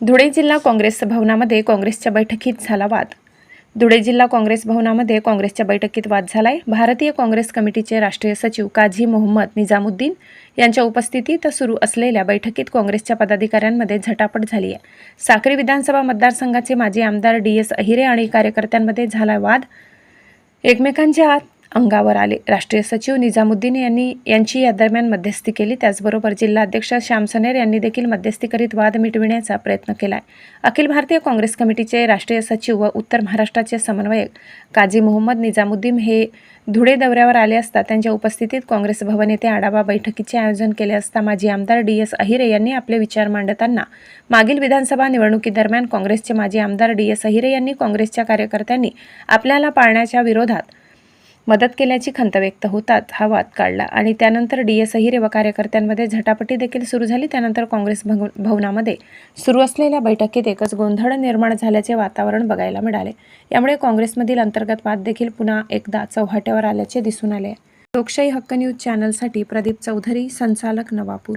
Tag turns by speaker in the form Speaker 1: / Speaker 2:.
Speaker 1: धुळे जिल्हा काँग्रेस भवनामध्ये काँग्रेसच्या बैठकीत झाला वाद. धुळे जिल्हा काँग्रेस भवनामध्ये काँग्रेसच्या बैठकीत वाद झालाय. भारतीय काँग्रेस कमिटीचे राष्ट्रीय सचिव काझी मोहम्मद निजामुद्दीन यांच्या उपस्थितीत सुरू असलेल्या बैठकीत काँग्रेसच्या पदाधिकाऱ्यांमध्ये झटापट झाली आहे साक्री विधानसभा मतदारसंघाचे माजी आमदार डी एस अहिरे आणि कार्यकर्त्यांमध्ये झाला वाद. एकमेकांच्या आत अंगावर आले. राष्ट्रीय सचिव निजामुद्दीन यांनी यांची या दरम्यान मध्यस्थी केली. त्याचबरोबर जिल्हा अध्यक्ष श्याम सनेर यांनी देखील मध्यस्थी करीत वाद मिटविण्याचा प्रयत्न केलाय. अखिल भारतीय काँग्रेस कमिटीचे राष्ट्रीय सचिव व उत्तर महाराष्ट्राचे समन्वयक काझी मोहम्मद निजामुद्दीन हे धुळे दौऱ्यावर आले असता त्यांच्या उपस्थितीत काँग्रेस भवन येथे आढावा बैठकीचे आयोजन केले असता माजी आमदार डी एस अहिरे यांनी आपले विचार मांडताना मागील विधानसभा निवडणुकीदरम्यान काँग्रेसचे माजी आमदार डी एस अहिरे यांनी काँग्रेसच्या कार्यकर्त्यांनी आपल्याला पाळण्याच्या विरोधात मदत केल्याची खंत व्यक्त होतात हा वाद काढला आणि त्यानंतर डी एस अहिरे व कार्यकर्त्यांमध्ये झटापटी देखील सुरू झाली. त्यानंतर काँग्रेस भवनामध्ये सुरू असलेल्या बैठकीत एकच गोंधळ निर्माण झाल्याचे वातावरण बघायला मिळाले. यामुळे काँग्रेसमधील अंतर्गत वाद देखील पुन्हा एकदा चौहाट्यावर आल्याचे दिसून आले लोकशाही हक्क न्यूज चॅनलसाठी प्रदीप चौधरी संचालक नवापूर.